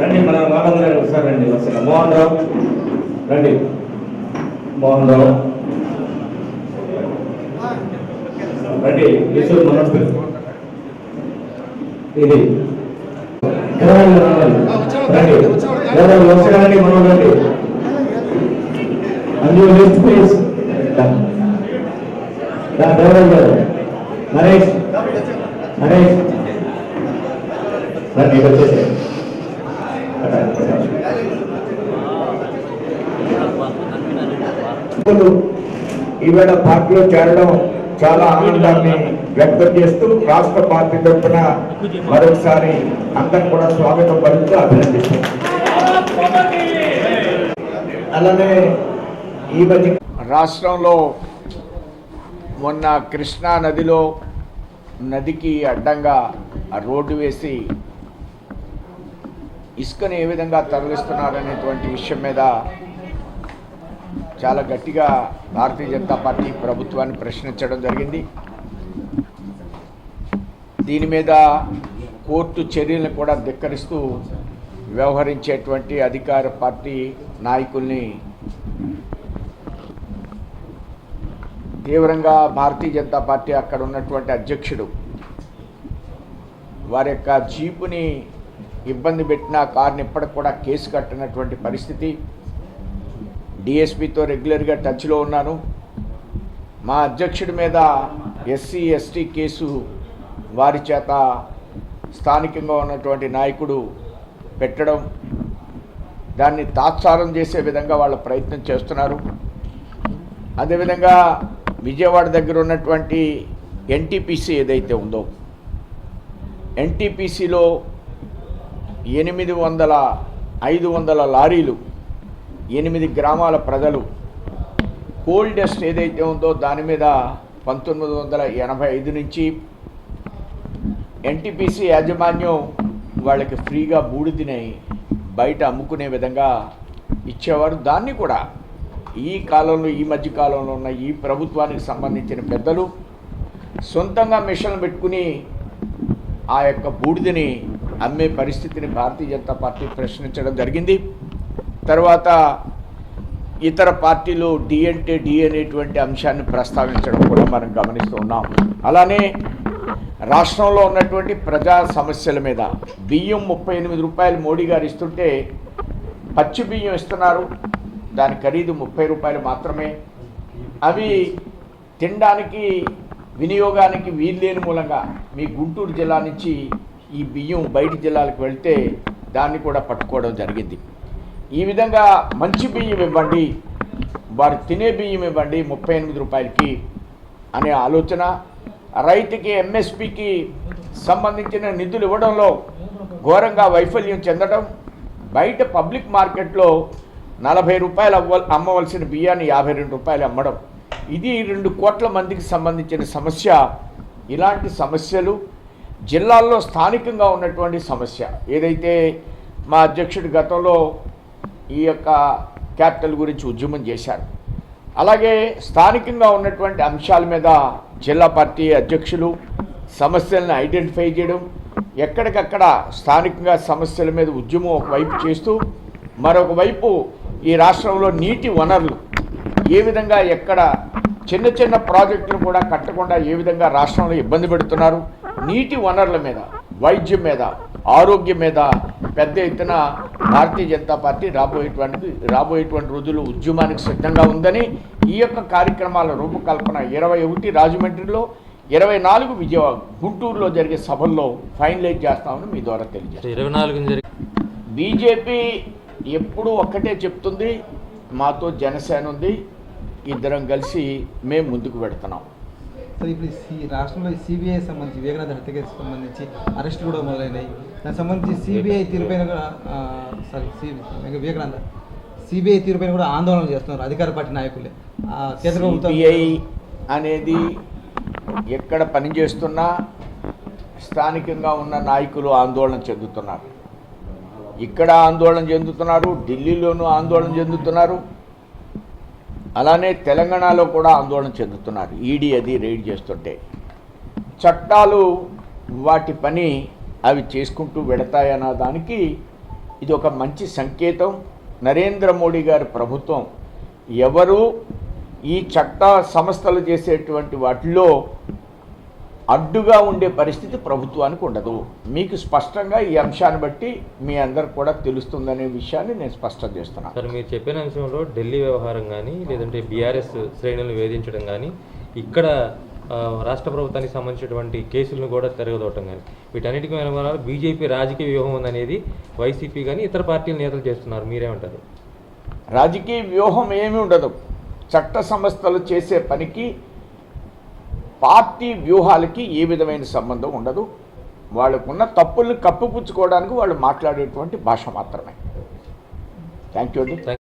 రండి మన వాళ్ళందరూ ఒకసారి రండి వరుసగా మోహన్ రావు రండి. మోహన్ రావు. రండి కిషోర్ మనోజ్ ఇది. రండి రండి. ఎవరు వరుసగా రండి మనోజ్ రండి అంజు లిస్ట్ ప్లీజ్ దేవరాజ్ గారు. నరేష్. నరేష్. ఈవేళ పార్టీలో చేరడం చాలా ఆనందాన్ని వ్యక్తం చేస్తూ రాష్ట్ర పార్టీ తరఫున మరొకసారి అందరం కూడా స్వాగతం పలుకుతూ అభినందిస్తున్నాం అలానే ఈ మధ్య రాష్ట్రంలో మొన్న కృష్ణా నదిలో నదికి అడ్డంగా రోడ్డు వేసి ఇసుకను ఏ విధంగా తరలిస్తున్నారనేటువంటి విషయం మీద చాలా గట్టిగా భారతీయ జనతా పార్టీ ప్రభుత్వాన్ని ప్రశ్నించడం జరిగింది. దీని మీద కోర్టు చర్యలను కూడా ధిక్కరిస్తూ వ్యవహరించేటువంటి అధికార పార్టీ నాయకుల్ని తీవ్రంగా భారతీయ జనతా పార్టీ అక్కడ ఉన్నటువంటి అధ్యక్షుడు వారి యొక్క జీపుని ఇబ్బంది పెట్టిన కారుని ఇప్పటికి కూడా కేసు కట్టినటువంటి పరిస్థితి. డిఎస్పితో రెగ్యులర్గా టచ్లో ఉన్నాను. మా అధ్యక్షుడి మీద ఎస్సీ ఎస్టీ కేసు వారి చేత స్థానికంగా ఉన్నటువంటి నాయకుడు పెట్టడం దాన్ని తాత్సారం చేసే విధంగా వాళ్ళు ప్రయత్నం చేస్తున్నారు. అదేవిధంగా విజయవాడ దగ్గర ఉన్నటువంటి ఎన్టీపీసీ ఏదైతే ఉందో ఎన్టీపీసీలో ఎనిమిది వందల ఐదు వందల లారీలు ఎనిమిది గ్రామాల ప్రజలు కోల్డెస్ట్ ఏదైతే ఉందో దాని మీద పంతొమ్మిది వందల ఎనభై ఐదు నుంచి ఎన్టీపీసీ యాజమాన్యం వాళ్ళకి ఫ్రీగా బూడిదని బయట అమ్ముకునే విధంగా ఇచ్చేవారు. దాన్ని కూడా ఈ కాలంలో ఈ మధ్య కాలంలో ఉన్న ఈ ప్రభుత్వానికి సంబంధించిన పెద్దలు సొంతంగా మిషన్లు పెట్టుకుని ఆ యొక్క బూడిదని అమ్మే పరిస్థితిని భారతీయ జనతా పార్టీ ప్రశ్నించడం జరిగింది. తర్వాత ఇతర పార్టీలు డి అంటే డి అనేటువంటి అంశాన్ని ప్రస్తావించడం కూడా మనం గమనిస్తూ ఉన్నాం. అలానే రాష్ట్రంలో ఉన్నటువంటి ప్రజా సమస్యల మీద బియ్యం ముప్పై ఎనిమిది రూపాయలు మోడీ గారు ఇస్తుంటే పచ్చి బియ్యం ఇస్తున్నారు. దాని ఖరీదు ముప్పై రూపాయలు మాత్రమే. అవి తినడానికి వినియోగానికి వీల్లేని మూలంగా మీ గుంటూరు జిల్లా నుంచి ఈ బియ్యం బయట జిల్లాలకు వెళ్తే దాన్ని కూడా పట్టుకోవడం జరిగింది. ఈ విధంగా మంచి బియ్యం ఇవ్వండి వారు తినే బియ్యం ఇవ్వండి ముప్పై ఎనిమిది రూపాయలకి అనే ఆలోచన. రైతుకి ఎంఎస్పికి సంబంధించిన నిధులు ఇవ్వడంలో ఘోరంగా వైఫల్యం చెందడం బయట పబ్లిక్ మార్కెట్లో నలభై రూపాయలు అవ్వ అమ్మవలసిన బియ్యాన్ని యాభై రెండు రూపాయలు అమ్మడం. ఇది రెండు కోట్ల మందికి సంబంధించిన సమస్య. ఇలాంటి సమస్యలు జిల్లాల్లో స్థానికంగా ఉన్నటువంటి సమస్య. ఏదైతే మా అధ్యక్షుడు గతంలో ఈ యొక్క క్యాపిటల్ గురించి ఉద్యమం చేశారు. అలాగే స్థానికంగా ఉన్నటువంటి అంశాల మీద జిల్లా పార్టీ అధ్యక్షులు సమస్యలను ఐడెంటిఫై చేయడం ఎక్కడికక్కడ స్థానికంగా సమస్యల మీద ఉద్యమం ఒకవైపు చేస్తూ మరొక వైపు ఈ రాష్ట్రంలో నీటి వనరులు ఏ విధంగా ఎక్కడ చిన్న చిన్న ప్రాజెక్టులు కూడా కట్టకుండా ఏ విధంగా రాష్ట్రంలో ఇబ్బంది పెడుతున్నారు నీటి వనరుల మీద వైద్యం మీద ఆరోగ్యం మీద పెద్ద ఎత్తున భారతీయ జనతా పార్టీ రాబోయేటువంటి రాబోయేటువంటి రోజులు ఉద్యమానికి సిద్ధంగా ఉందని ఈ యొక్క కార్యక్రమాల రూపకల్పన ఇరవై ఒకటి రాజమండ్రిలో ఇరవై నాలుగు విజయవాడ గుంటూరులో జరిగే సభల్లో ఫైనలైజ్ చేస్తామని మీ ద్వారా తెలియజేస్తాను ఇరవై నాలుగు బీజేపీ ఎప్పుడూ ఒక్కటే చెప్తుంది మాతో జనసేన ఉంది ఇద్దరం కలిసి మేము ముందుకు పెడుతున్నాం సార్ ఇప్పుడు ఈ రాష్ట్రంలో సిబిఐ సంబంధించి వివేకానంద హత్య కేసుకు సంబంధించి అరెస్ట్ కూడా మొదలైనాయి. దానికి సంబంధించి సిబిఐ తీరుపైన కూడా సారీ సి వివేకానంద సిబిఐ తీరుపైన కూడా ఆందోళన చేస్తున్నారు అధికార పార్టీ నాయకులే. కేంద్ర ప్రభుత్వం అనేది ఎక్కడ పనిచేస్తున్నా స్థానికంగా ఉన్న నాయకులు ఆందోళన చెందుతున్నారు. ఇక్కడ ఆందోళన చెందుతున్నారు ఢిల్లీలోనూ ఆందోళన చెందుతున్నారు. అలానే తెలంగాణలో కూడా ఆందోళన చెందుతున్నారు. ఈడీ అది రైడ్ చేస్తుంటే. చట్టాలు వాటి పని అవి చేసుకుంటూ వెడతాయన్న దానికి ఇది ఒక మంచి సంకేతం. నరేంద్ర మోడీ గారి ప్రభుత్వం ఎవరు ఈ చట్ట సంస్థలు చేసేటువంటి వాటిలో అడ్డుగా ఉండే పరిస్థితి ప్రభుత్వానికి ఉండదు. మీకు స్పష్టంగా ఈ అంశాన్ని బట్టి మీ అందరికి కూడా తెలుస్తుందనే విషయాన్ని నేను స్పష్టం చేస్తున్నాను. సార్ మీరు చెప్పిన అంశంలో ఢిల్లీ వ్యవహారం కానీ లేదంటే బీఆర్ఎస్ శ్రేణులను వేధించడం కానీ ఇక్కడ రాష్ట్ర ప్రభుత్వానికి సంబంధించినటువంటి కేసులను కూడా తిరగదోవటం కానీ వీటన్నిటికీ వెనకాల బీజేపీ రాజకీయ వ్యూహం ఉందనేది వైసీపీ కానీ ఇతర పార్టీల నేతలు చేస్తున్నారు. మీరేమంటారు? రాజకీయ వ్యూహం ఏమీ ఉండదు. చట్ట సంస్థలు చేసే పనికి పార్టీ వ్యూహాలకి ఏ విధమైన సంబంధం ఉండదు. వాళ్ళకున్న తప్పుల్ని కప్పిపుచ్చుకోవడానికి వాళ్ళు మాట్లాడేటువంటి భాష మాత్రమే. థ్యాంక్ యూ అండి